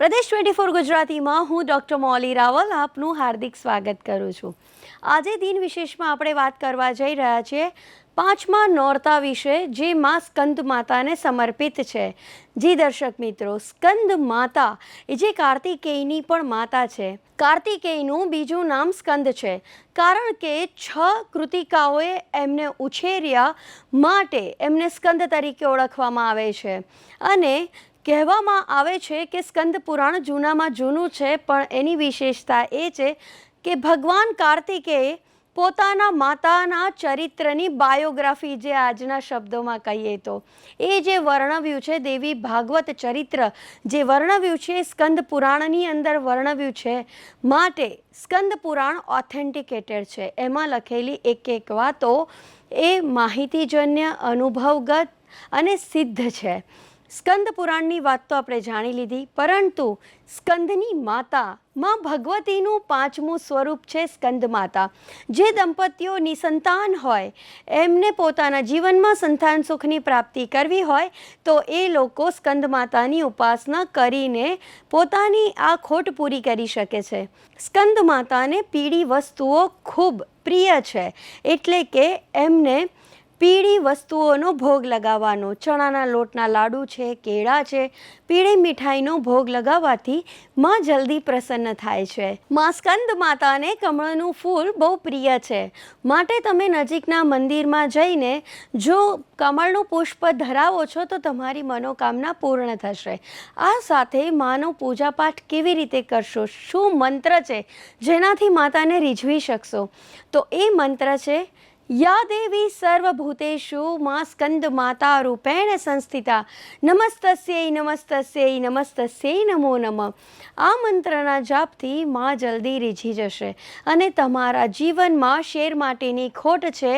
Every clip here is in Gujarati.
પ્રદેશ ટ્વેન્ટી ફોર ગુજરાતીમાં હું ડૉક્ટર મોલી રાવલ આપનું હાર્દિક સ્વાગત કરું છું. આજે દિન વિશેષમાં આપણે વાત કરવા જઈ રહ્યા છીએ પાંચમા નોરતા વિશે, જે મા સ્કંદ માતાને સમર્પિત છે. જી દર્શક મિત્રો, સ્કંદ માતા એ જે કાર્તિકેયની પણ માતા છે. કાર્તિકેયનું બીજું નામ સ્કંદ છે, કારણ કે છ કૃતિકાઓએ એમને ઉછેર્યા માટે એમને સ્કંદ તરીકે ઓળખવામાં આવે છે. અને કહેવામાં આવે છે કે સ્કંદ પુરાણ જૂનામાં જૂનું છે, પણ એની વિશેષતા એ છે કે ભગવાન કાર્તિકેય પોતાના માતાના ચરિત્રની બાયોગ્રાફી જે આજના શબ્દોમાં કહીએ તો, એ જે વર્ણવ્યું છે, દેવી ભાગવત ચરિત્ર જે વર્ણવ્યું છે, સ્કંદ પુરાણની અંદર વર્ણવ્યું છે, માટે સ્કંદ પુરાણ ઓથેન્ટિકેટેડ છે. એમાં લખેલી એક એક વાતો એ માહિતીજન્ય, અનુભવગત અને સિદ્ધ છે. સ્કંદ પુરાણની વાત તો આપણે જાણી લીધી, પરંતુ સ્કંદની માતા માં ભગવતીનું પાંચમું સ્વરૂપ છે સ્કંદ માતા. જે દંપતીઓ નિસંતાન હોય, એમને પોતાના જીવનમાં સંતાન સુખની પ્રાપ્તિ કરવી હોય, તો એ લોકો સ્કંદ માતાની ઉપાસના કરીને પોતાની આ ખોટ પૂરી કરી શકે છે. સ્કંદ માતાને પીળી વસ્તુઓ ખૂબ પ્રિય છે, એટલે કે એમને પીળી વસ્તુઓનો ભોગ લગાવવાનો. ચણાના લોટના લાડુ છે, કેળા છે. પીળી મીઠાઈનો ભોગ લગાવવાથી માં જલ્દી પ્રસન્ન થાય છે. માં સ્કંદ માતાને કમળનું ફૂલ બહુ પ્રિય છે. માટે તમે નજીકના મંદિરમાં જઈને જો કમળનું પુષ્પ ધરાવો છો તો તમારી મનોકામના પૂર્ણ થશે. આ સાથે માનો પૂજાપાઠ કેવી રીતે કરશો? શું મંત્ર છે? જેનાથી માતાને રીઝવી શકશો? તો એ મંત્ર છે યા દેવી સર્વભૂતેષુ માં સ્કંદ માતા રૂપેણ સંસ્થિતા નમસ્તસ્યૈ નમસ્તસ્યૈ નમસ્તસ્યૈ નમો નમઃ આ મંત્રના જાપથી માં જલ્દી રીઝી જશે અને તમારા જીવનમાં શેર માટેની ખોટ છે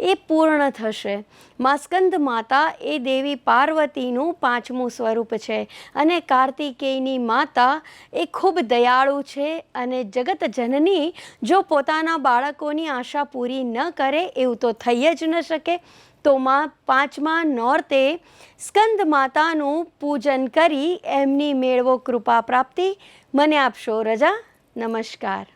એ પૂર્ણ થશે માં માતા એ દેવી પાર્વતીનું પાંચમું સ્વરૂપ છે અને કાર્તિકેયની માતા એ ખૂબ દયાળુ છે અને જગત જનની જો પોતાના બાળકોની આશા પૂરી ન કરે એવું તો થઈ જ ન શકે. તો માં પાંચમા નોર્તે સ્કંદ માતાનું પૂજન કરી એમની મેળવો કૃપા પ્રાપ્તિ. મને આપશો રજા? નમસ્કાર.